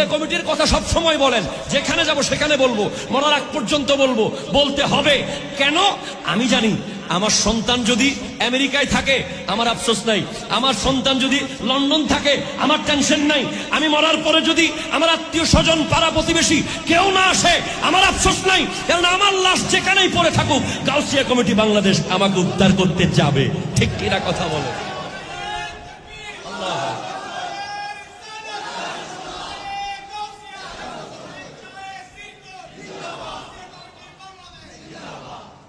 গাউসিয়া কমিটির কথা সব সময় বলেন, যেখানে যাব সেখানে বলব, মরার আগ পর্যন্ত বলব, বলতে হবে। কেন? আমি জানি, আমার সন্তান যদি আমেরিকায় থাকে, আমার আফসোস নাই। আমার সন্তান যদি লন্ডন থাকে, আমার টেনশন নাই। আমি মরার পরে যদি আমার আত্মীয় স্বজন, পাড়া প্রতিবেশী কেউ না আসে, আমার আফসোস নাই। কারণ আমার লাশ যেখানেই পড়ে থাকুক, গাউসিয়া কমিটি বাংলাদেশ আমাকে উদ্ধার করতে যাবে। ঠিক কিনা কথা বলে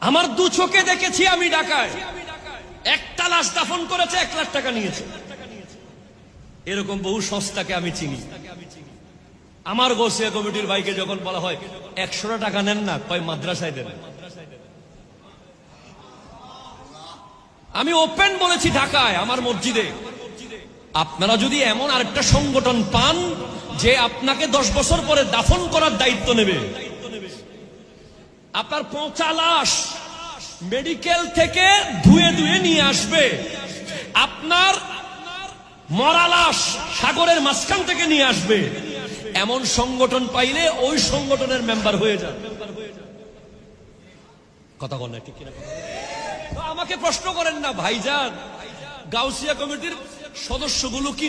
আমার দু চোখে দেখেছি আমি ঢাকায়। একটা লাশ দাফন করেছে, এক লাখ টাকা নিয়েছে। এরকম বহু সংস্থাকে আমি চিনি। আমার গোসিয়া কমিটির ভাইকে যখন বলা হয় একশো টাকা নেন না, কয় মাদ্রাসায় দেবেন? আমি ওপেন বলেছি ঢাকায়, আমার মসজিদে। আপনারা যদি এমন আরেকটা সংগঠন পান, যে আপনাকে দশ বছর পরে দাফন করার দায়িত্ব নেবে। আপনার পচা লাশ মেডিকেল থেকে ধুয়ে ধুয়ে নিয়ে আসবে। আপনার মরা লাশ সাগরের মাঝখান থেকে নিয়ে আসবে। এমন সংগঠন পাইলে ওই সংগঠনের মেম্বার হয়ে যান কথা বল না, ঠিক কিনা আমাকে প্রশ্ন করেন না, ভাইজান, গাউসিয়া কমিটির সদস্যগুলো কি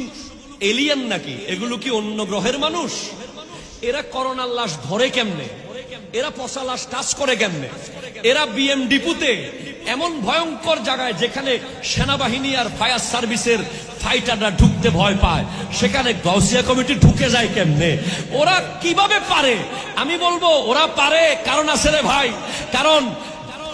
এলিয়ান নাকি? এগুলো কি অন্য গ্রহের মানুষ? এরা করোনার লাশ ধরে কেমনে? এরা পচা লাশ টাচ করে কেমনে? এরা বিএম ডিপুতে এমন ভয়ঙ্কর জায়গায় যেখানে সেনাবাহিনী আর ফায়ার সার্ভিসের ফাইটাররা ঢুকতে ভয় পায়। সেখানে গাউসিয়া কমিটি ঢুকে যায় কেমনে? ওরা কীভাবে পারে? আমি বলব, ওরা পারে, কারণ আছে রে ভাই। কারণ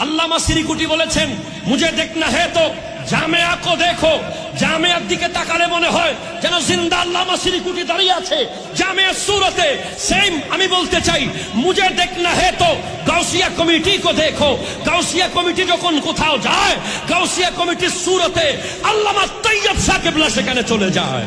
আল্লামা সিরিকুটি বলেছেন মুঝে দেখনা হে তো জামেয়া কো দেখো, জামেয়ার দিকে তাকালে মনে হয় যেন জিন্দা আল্লাহ সিরিকুটি দাঁড়িয়ে আছে। জামেয়া সুরতে সেম আমি বলতে চাই মুজে দেখনা হে তো, গাউসিয়া কমিটি কো দেখো, গাউসিয়া কমিটি যখন কোথাও যায়, গাউসিয়া কমিটির সুরতে আল্লামা তৈয়ব সাহেবলা সেখানে চলে যায়।